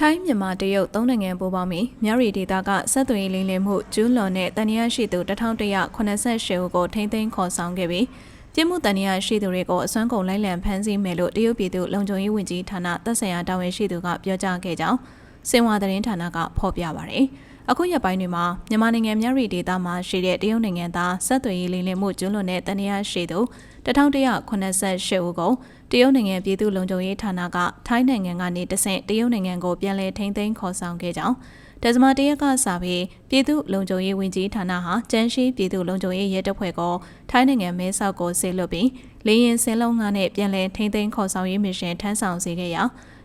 ထိုင်းမြန်မာတရုတ်သုံးနိုင်ငံပူးပေါင်းပြီးမြရီဒေတာကဆက်သွယ်ရေးလိမ်လည်မှုကျူးလွန်တဲ့တန်တရားရှိသူ1188ဦးကိုထိမ့်သိမ်းခေါ်ဆောင်ခဲ့ပြီးပြည်မှုတန်တရားရှိသူတွေကိုအစွမ်းကုန်လိုက်လံဖမ်းဆီးမယ်လို့တရုတ်ပြည်သူလုံခြုံရေးဝန်ကြီးဌာနတပ်ဆိုင်ရာတာဝန်ရှိသူကပြောကြားခဲ့ကြောင်းစင်ဝါသတင်းဌာနကဖော်ပြပါရယ် အခုရက်ပိုင်းတွေမှာမြန်မာနိုင်ငံမြရီဒေတာမှာရှိတဲ့တရုတ်နိုင်ငံသားဆက်သွယ်ရေးလိမ်လည်မှုကျူးလွန်တဲ့တန်တရားရှိသူ1188ဦးကိုတရုတ်နိုင်ငံပြည်သူ့လုံခြုံရေးဌာနကထိုင်းနိုင်ငံကနေတဆင့်တရုတ်နိုင်ငံကိုပြန်လည်ထိန်းသိမ်းခေါ်ဆောင်ခဲ့ကြောင်းဒဇမတရက်ကစာပြီးပြည်သူ့လုံခြုံရေးဝန်ကြီးဌာနဟာကျန်းရှိပြည်သူ့လုံခြုံရေးရဲတပ်ဖွဲ့ကိုထိုင်းနိုင်ငံမဲဆောက်ကိုဆေလွတ်ပြီးလေရင်စင်းလုံးငါးနဲ့ပြန်လည်ထိန်းသိမ်းခေါ်ဆောင်ရေးမစ်ရှင်ထမ်းဆောင်စေခဲ့ရာ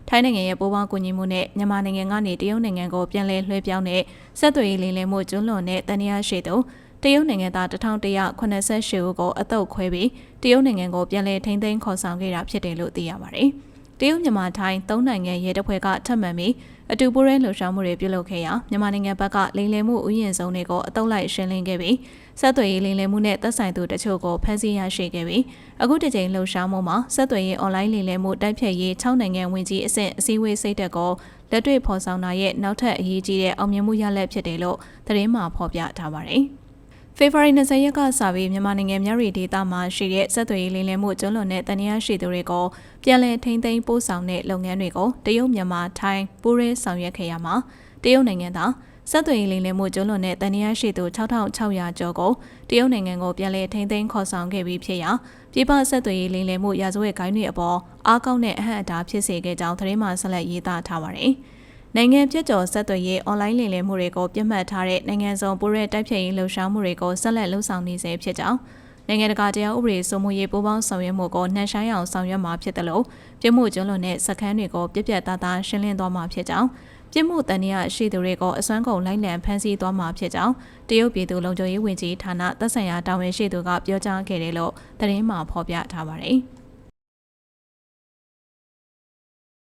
ထိုင်းနိုင်ငံရဲ့ပိုးပေါင်းကူညီမှုနဲ့မြန်မာနိုင်ငံကနေတရုတ်နိုင်ငံကိုပြန်လည်လွှဲပြောင်းတဲ့ဆက်သွယ်ရေးလိမ်လည်မှုကျွလွန်တဲ့တန်ရာရှိသူတရုတ်နိုင်ငံသား1188ဦးကိုအတုပ်ခွဲပြီးတရုတ်နိုင်ငံကိုပြန်လည်ထိန်းသိမ်းခေါ်ဆောင်ခဲ့တာဖြစ်တယ်လို့သိရပါတယ်။ တရုတ်မြန်မာထိုင်းသုံးနိုင်ငံရဲတပ်ဖွဲ့ကထပ်မံပြီးအတူပူးရဲလှုပ်ရှားမှုတွေပြုလုပ်ခဲ့ရာမြန်မာနိုင်ငံဘက်ကလိမ်လည်မှုဥယျာဉ်စုံတွေကိုအတုပ်လိုက်ရှင်းလင်းခဲ့ပြီးဆက်သွယ်ရေးလိမ်လည်မှုနဲ့သက်ဆိုင်သူတချို့ကိုဖမ်းဆီးရရှိခဲ့ပြီးအခုတစ်ကြိမ်လှုပ်ရှားမှုမှာဆက်သွယ်ရေးအွန်လိုင်းလိမ်လည်မှုတိုက်ဖြတ်ရေး6နိုင်ငံဝင်ကြီးအဆင့်အစည်းအဝေးစိတ်တက်ကိုလက်တွေ့ဖော်ဆောင်တာရဲ့နောက်ထပ်အရေးကြီးတဲ့အောင်မြင်မှုရလဒ်ဖြစ်တယ်လို့သတင်းမှာဖော်ပြထားပါတယ်။ ဖေဖော်ဝါရီ20ရက်ကစပြီးမြန်မာနိုင်ငံမြရီဒေသမှာရှိတဲ့ဆက်သွယ်ရေးလိမ်လည်မှုကျွလွန်တဲ့တန်ရာရှိသူတွေကိုပြန်လည်ထိန်းသိမ်းပို့ဆောင်တဲ့လုပ်ငန်းတွေကိုတရုတ်မြန်မာထိုင်းပူးရဲဆောင်ရွက်ခဲ့ရမှာတရုတ်နိုင်ငံသားဆက်သွယ်ရေးလိမ်လည်မှုကျွလွန်တဲ့တန်ရာရှိသူ6600ကျော်ကိုတရုတ်နိုင်ငံကိုပြန်လည်ထိန်းသိမ်းခေါ်ဆောင်ခဲ့ပြီးဖြစ်ရာပြည်ပဆက်သွယ်ရေးလိမ်လည်မှုရာဇဝတ်ဂိုင်းတွေအပေါ်အားကောင်းတဲ့အဟန့်အတားဖြစ်စေခဲ့ကြောင်းသတင်းမှဆက်လက်ရေးသားထားပါတယ်။ နိုင်ငံပြည့်ကျော်ဆက်သွယ်ရေးအွန်လိုင်းလိမ်လည်မှုတွေကိုပြတ်မှတ်ထားတဲ့နိုင်ငံစုံပိုရဲတိုက်ဖြတ်ရေးလှုပ်ရှားမှုတွေကိုဆက်လက်လှုပ်ဆောင်နေစေဖြစ်ကြောင်းနိုင်ငံတကာတရားဥပဒေစိုးမိုးရေးပူးပေါင်းဆောင်ရွက်မှုကိုနှံဆိုင်အောင်ဆောင်ရွက်မှာဖြစ်တယ်လို့ပြစ်မှုကျွလွန်တဲ့စခန်းတွေကိုပြပြသားသားရှင်းလင်းသွားမှာဖြစ်ကြောင်းပြစ်မှုတန်တရားရှိသူတွေကိုအစွမ်းကုန်လိုက်လံဖမ်းဆီးသွားမှာဖြစ်ကြောင်းတရုတ်ပြည်သူလုံခြုံရေးဝန်ကြီးဌာနသက်ဆိုင်ရာတာဝန်ရှိသူကပြောကြားခဲ့တယ်လို့သတင်းမှာဖော်ပြထားပါတယ်။